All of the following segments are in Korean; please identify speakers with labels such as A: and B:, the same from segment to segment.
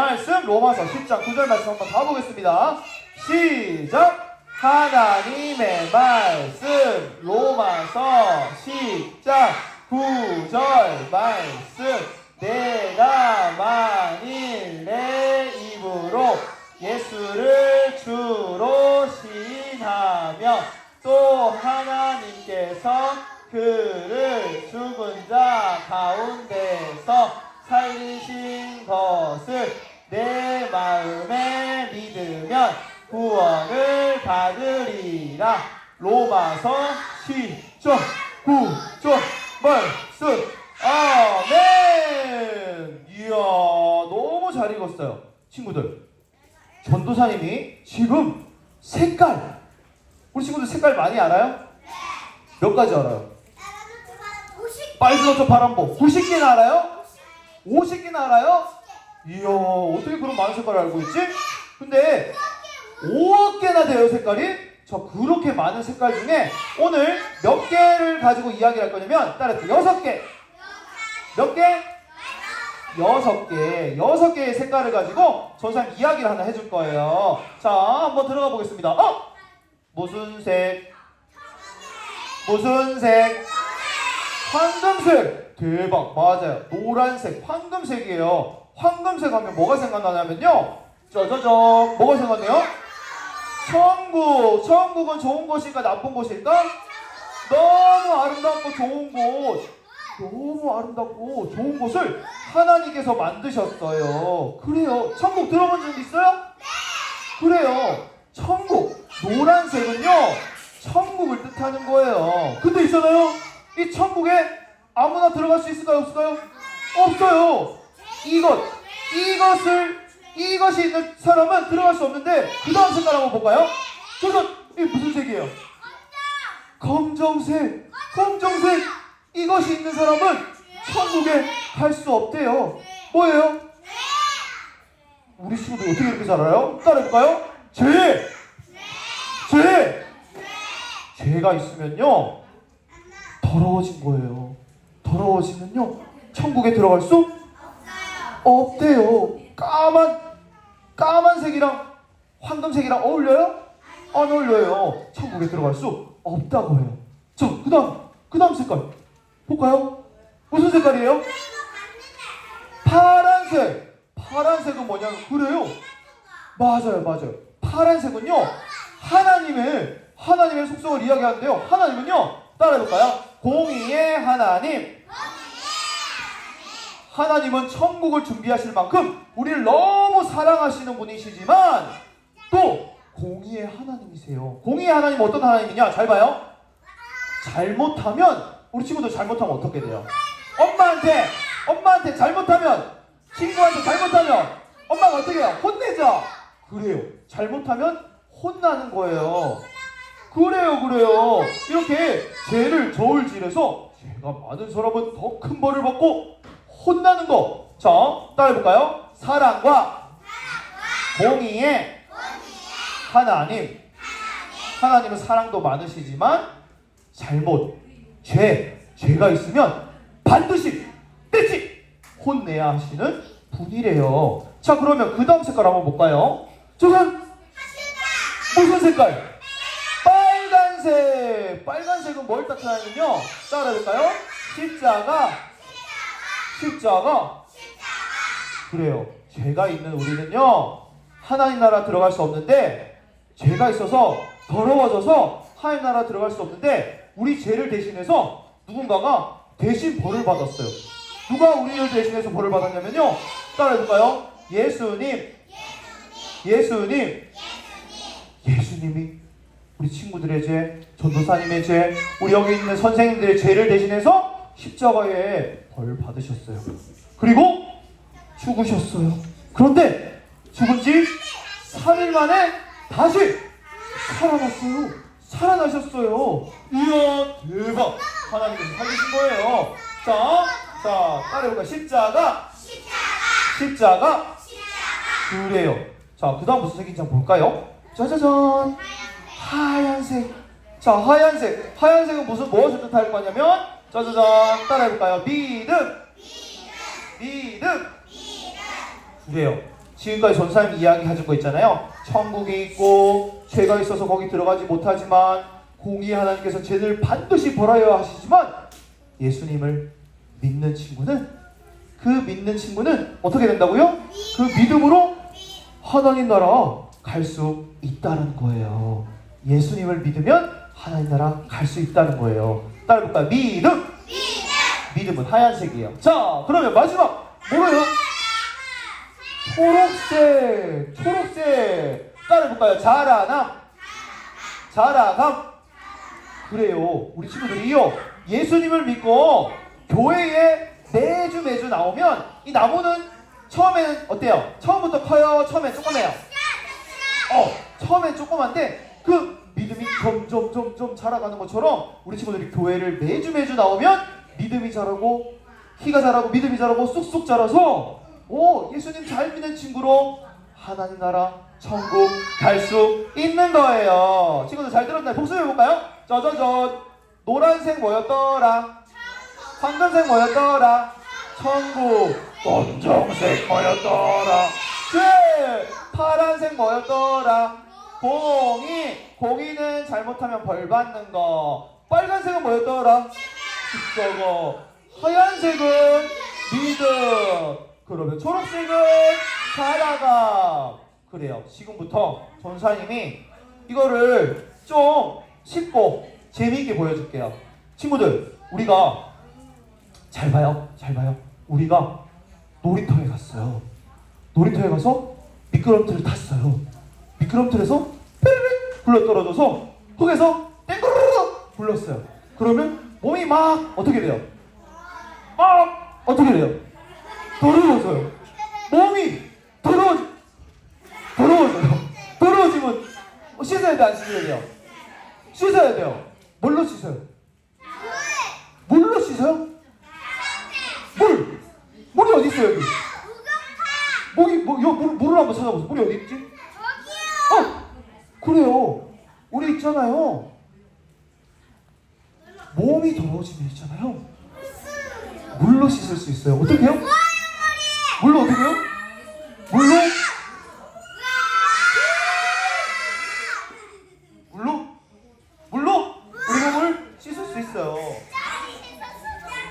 A: 말씀 로마서 10장 9절 말씀 한번 가보겠습니다. 시작! 하나님의 말씀 로마서 10장 9절 말씀 내가 만일 내 입으로 예수를 주로 시인하며 또 하나님께서 그를 로마서 10절 9절 말씀 아멘. 이야 너무 잘 읽었어요, 친구들. 전도사님이 지금 색깔 우리 친구들 색깔 많이 알아요? 몇 가지 알아요? 빨주노초 파란보 90개나 알아요? 50개나 알아요? 이야 어떻게 그런 많은 색깔을 알고 있지? 근데 5억 개나 돼요 색깔이? 저 그렇게 많은 색깔 중에 오늘 몇 개를 가지고 이야기를 할 거냐면 따라서 여섯 개. 몇 개? 여섯 개. 여섯 개의 색깔을 가지고 전사님 이야기를 하나 해줄 거예요. 자, 한번 들어가 보겠습니다. 어? 무슨 색? 무슨 색? 황금색. 대박. 맞아요. 노란색, 황금색이에요. 황금색 하면 뭐가 생각나냐면요. 짜자잔. 뭐가 생각나요? 천국. 천국은 좋은 곳일까 나쁜 곳일까? 너무 아름답고 좋은 곳. 너무 아름답고 좋은 곳을 하나님께서 만드셨어요. 그래요. 천국 들어본 적 있어요? 그래요. 천국. 노란색은요. 천국을 뜻하는 거예요. 근데 있잖아요. 이 천국에 아무나 들어갈 수 있을까요? 없을까요? 없어요. 이것. 이것을 이것이 있는 사람은 들어갈 수 없는데 그 다음 색깔 한번 볼까요? 저건 이 무슨 색이에요? 검정색. 검정색. 이것이 있는 사람은 천국에 갈 수 없대요. 뭐예요? 우리 친구들 어떻게 이렇게 잘 알아요? 따라해볼까요? 죄! 죄! 죄가 있으면요, 더러워진 거예요. 더러워지면요, 천국에 들어갈 수 없대요. 까만, 까만색이랑 황금색이랑 어울려요? 안 어울려요. 천국에 들어갈 수 없다고 해요. 자, 그 다음, 그 다음 색깔. 볼까요? 무슨 색깔이에요? 파란색. 파란색은 뭐냐면, 그래요. 맞아요, 맞아요. 파란색은요, 하나님의, 하나님의 속성을 이야기하는데요. 하나님은요, 따라해볼까요? 공의의 하나님. 하나님은 천국을 준비하실 만큼 우리를 너무 사랑하시는 분이시지만 또 공의의 하나님이세요. 공의의 하나님은 어떤 하나님이냐? 잘 봐요. 잘못하면 우리 친구들 잘못하면 어떻게 돼요? 엄마한테 엄마한테 잘못하면 친구한테 잘못하면 엄마가 어떻게 해요? 혼내죠. 그래요. 잘못하면 혼나는 거예요. 그래요, 그래요. 이렇게 죄를 저울질해서 죄가 많은 사람은 더 큰 벌을 받고 혼나는 거. 자, 따라해볼까요? 사랑과 공의의 하나님. 하나님은 사랑도 많으시지만 잘못, 죄, 죄가 있으면 반드시 떼지 혼내야 하시는 분이래요. 자, 그러면 그 다음 색깔 한번 볼까요? 저건 무슨 색깔? 빨간색. 빨간색은 뭘 나타내냐면요. 따라해볼까요? 십자가. 십자가. 그래요. 죄가 있는 우리는요. 하나님 나라 들어갈 수 없는데 죄가 있어서 더러워져서 하나님 나라 들어갈 수 없는데 우리 죄를 대신해서 누군가가 대신 벌을 받았어요. 누가 우리를 대신해서 벌을 받았냐면요. 따라 해볼까요? 예수님. 예수님. 예수님이 우리 친구들의 죄, 전도사님의 죄, 우리 여기 있는 선생님들의 죄를 대신해서 십자가에 벌 받으셨어요. 그리고 죽으셨어요. 그런데 죽은 지 3일 만에 다시 살아났어요. 살아나셨어요. 이야, 대박. 하나님께서 살리신 거예요. 자, 자, 따라해볼까요? 십자가. 십자가. 그래요. 자, 그 다음 무슨 색인지 한번 볼까요? 짜자잔. 하얀색. 자, 하얀색. 하얀색은 무슨 무엇을 뜻할 거냐면, 짜자잔. 따라해볼까요? 믿음. 믿음. 그래요. 지금까지 전사님 이야기 가진 거 있잖아요. 천국이 있고 죄가 있어서 거기 들어가지 못하지만 공의 하나님께서 죄를 반드시 벌어야 하시지만 예수님을 믿는 친구는 그 믿는 친구는 어떻게 된다고요? 그 믿음으로 하나님 나라 갈 수 있다는 거예요. 예수님을 믿으면 하나님 나라 갈 수 있다는 거예요. 따라해볼까요? 믿음! 믿음은 하얀색이에요. 자, 그러면 마지막 뭐예요? 초록색, 초록색. 따라해볼까요? 자라남, 자라감. 그래요. 우리 친구들이요. 예수님을 믿고 교회에 매주 매주 나오면 이 나무는 처음에는 어때요? 처음부터 커요? 처음엔 조그매요? 어, 처음엔 조그만데 그 믿음이 점점 점점 자라가는 것처럼 우리 친구들이 교회를 매주 매주 나오면 믿음이 자라고 키가 자라고 믿음이 자라고 쑥쑥 자라서 오 예수님 잘 믿는 친구로 하나님 나라 천국 갈 수 있는 거예요. 친구들 잘 들었나요? 복습해 볼까요? 저저저 노란색 뭐였더라? 황금색 뭐였더라? 천국 검정색 뭐였더라? 네 파란색 뭐였더라? 공이 공이는 잘못하면 벌 받는 거. 빨간색은 뭐였더라? 저거. 하얀색은 믿음 그러면 초록색은 자라가 그래요. 지금부터 전사님이 이거를 좀 쉽고 재미있게 보여줄게요. 친구들 우리가 잘 봐요. 잘 봐요. 우리가 놀이터에 갔어요. 놀이터에 가서 미끄럼틀을 탔어요 미끄럼틀에서 삐르륵 굴러 떨어져서 흙에서 땡그르륵 굴렀어요 그러면 몸이 막 어떻게 돼요? 막 어떻게 돼요? 더러워져요. 몸이 더러워 더러워져요. 더러워지면 뭐 씻어야 돼, 안 씻어야 돼요? 씻어야 돼요. 뭘로 씻어요? 물로 씻어요? 물! 물이 어디 있어요, 여기? 목이, 뭐, 여, 물, 물을 한번 찾아보세요. 물이 어디 있지? 어! 그래요. 우리 있잖아요. 몸이 더러워지면 있잖아요. 물로 씻을 수 있어요. 어떻게 해요? 물로 어떻게 해요? 물로? 물로? 물로? 우리 몸을 씻을 수 있어요.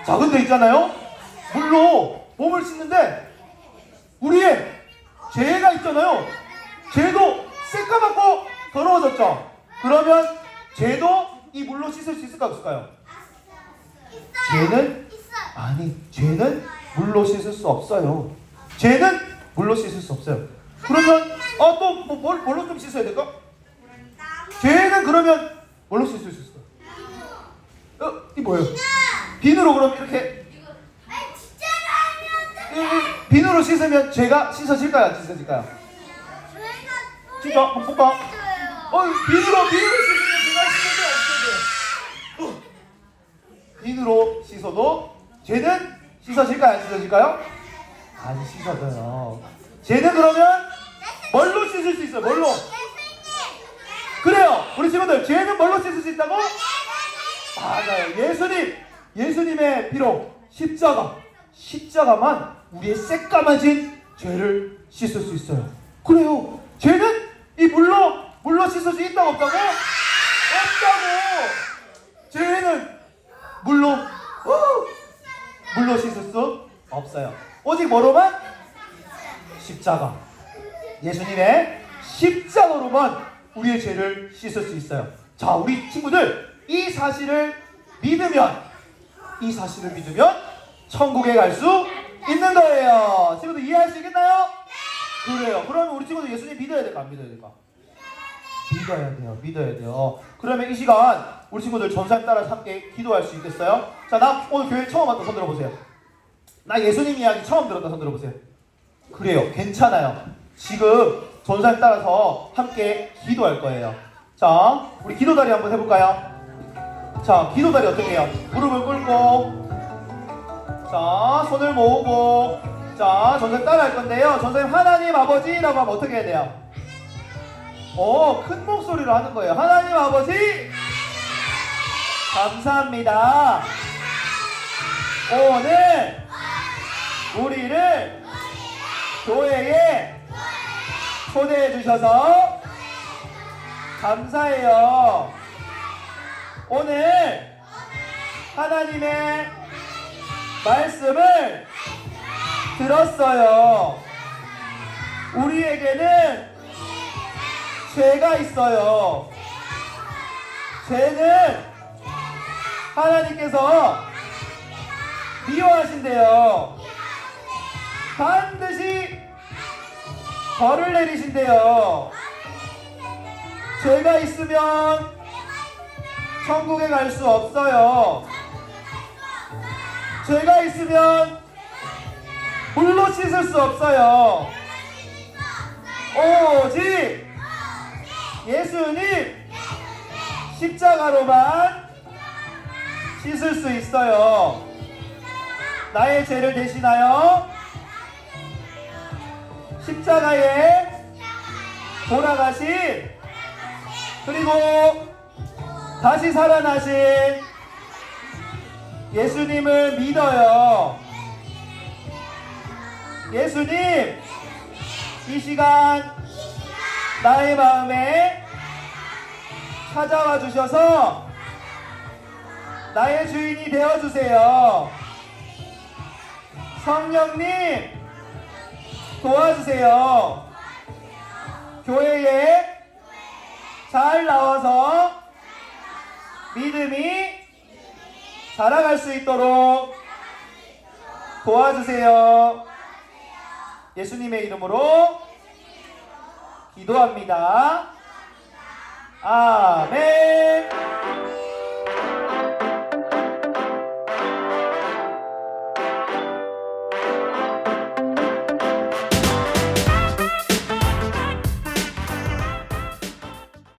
A: 자, 근데 있잖아요. 물로 몸을 씻는데 우리의 죄가 있잖아요. 죄도 새까맣고 더러워졌죠. 그러면 죄도 이 물로 씻을 수 있을까 없을까요? 죄는 아니 죄는 물로 씻을 수 없어요. 죄는 물로 씻을 수 없어요. 그러면 어또 뭐, 뭘 뭘로 좀 씻어야 될까? 죄는 그러면 뭘로 씻을 수 있을까? 어, 이 뭐예요? 비누로 그럼 이렇게 비누로 씻으면 죄가 씻어질까요? 안 씻어질까요? 진짜 한번 볼까? 어, 비누로 비누로 씻으면? 안 씻어져요? 어. 비누로 씻어도 죄는 씻어질까요? 안 씻어질까요? 안 씻어져요. 죄는 그러면 뭘로 씻을 수 있어요? 뭘로? 그래요. 우리 친구들 죄는 뭘로 씻을 수 있다고? 맞아요. 예수님, 예수님의 피로 십자가, 십자가만 우리의 새까마진 죄를 씻을 수 있어요. 그래요. 죄는 이 물로 물로 씻을 수 있다고 없다고? 없다고. 죄는 물로 어, 물로 씻을 수 없어요. 오직 뭐로만? 십자가. 예수님의 십자가로만 우리의 죄를 씻을 수 있어요. 자, 우리 친구들 이 사실을 믿으면 이 사실을 믿으면 천국에 갈 수 있는 거예요. 친구들 이해할 수 있겠나요? 그래요. 그러면 우리 친구들 예수님 믿어야 될까 안 믿어야 될까? 믿어야 돼요. 믿어야 돼요. 그러면 이 시간 우리 친구들 전사님 따라 함께 기도할 수 있겠어요? 자, 나 오늘 교회 처음 왔다 손 들어보세요. 나 예수님 이야기 처음 들었다 손 들어보세요. 그래요. 괜찮아요. 지금 전사님 따라서 함께 기도할 거예요. 자, 우리 기도다리 한번 해볼까요? 자, 기도다리 어떻게 해요? 무릎을 꿇고, 자, 손을 모으고, 자, 전사님 따라 할 건데요. 전사님 하나님 아버지라고 하면 어떻게 해야 돼요? 어, 큰 목소리로 하는 거예요. 하나님 아버지, 감사합니다. 오늘 우리를 교회에 초대해 주셔서 감사해요. 오늘 하나님의 말씀을 들었어요. 우리에게는 죄가 있어요. 죄는 하나님께서 미워하신대요. 반드시 벌을 내리신대요. 죄가 있으면 천국에 갈 수 없어요. 죄가 있으면 물로 씻을 수 없어요. 오직 예수님 십자가로만 씻을 수 있어요. 나의 죄를 대신하여 십자가에 돌아가신 그리고 다시 살아나신 예수님을 믿어요. 예수님, 이 시간 나의 마음에 찾아와 주셔서 나의 주인이 되어 주세요. 성령님, 도와주세요. 교회에 잘 나와서 믿음이 자라갈 수 있도록 도와주세요. 예수님의 이름으로 기도합니다. 아멘.